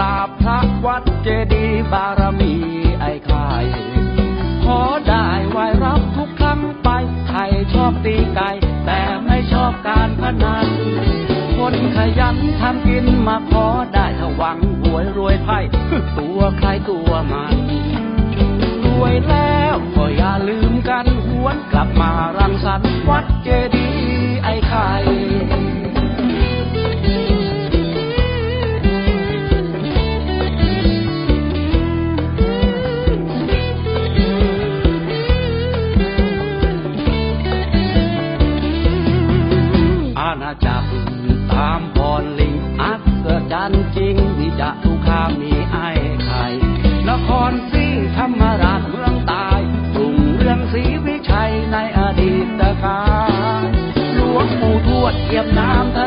ลาบพระวัดเจดีบารมีไอ้ข่ายขอได้ไหวรับทุกครั้งไป ใครชอบตีไก่ แต่ไม่ชอบการพนัน คนขยันทำกินมาขอได้ถวังหวยรวยไพ่ตัวใครตัวมันรวยแล้วก็อย่าลืมกันหวนกลับมารังสรรค์วัดเจ อาณาจักรตามพรลิงอัศจรรย์จริงมีจะทุกข้ามีไอ้ไข่นครศรีธรรมราชเมืองตายกรุงเรืองศรีวิชัยในอดีตกาลหลวงปู่ทวดเยี่ยมน้ำทะ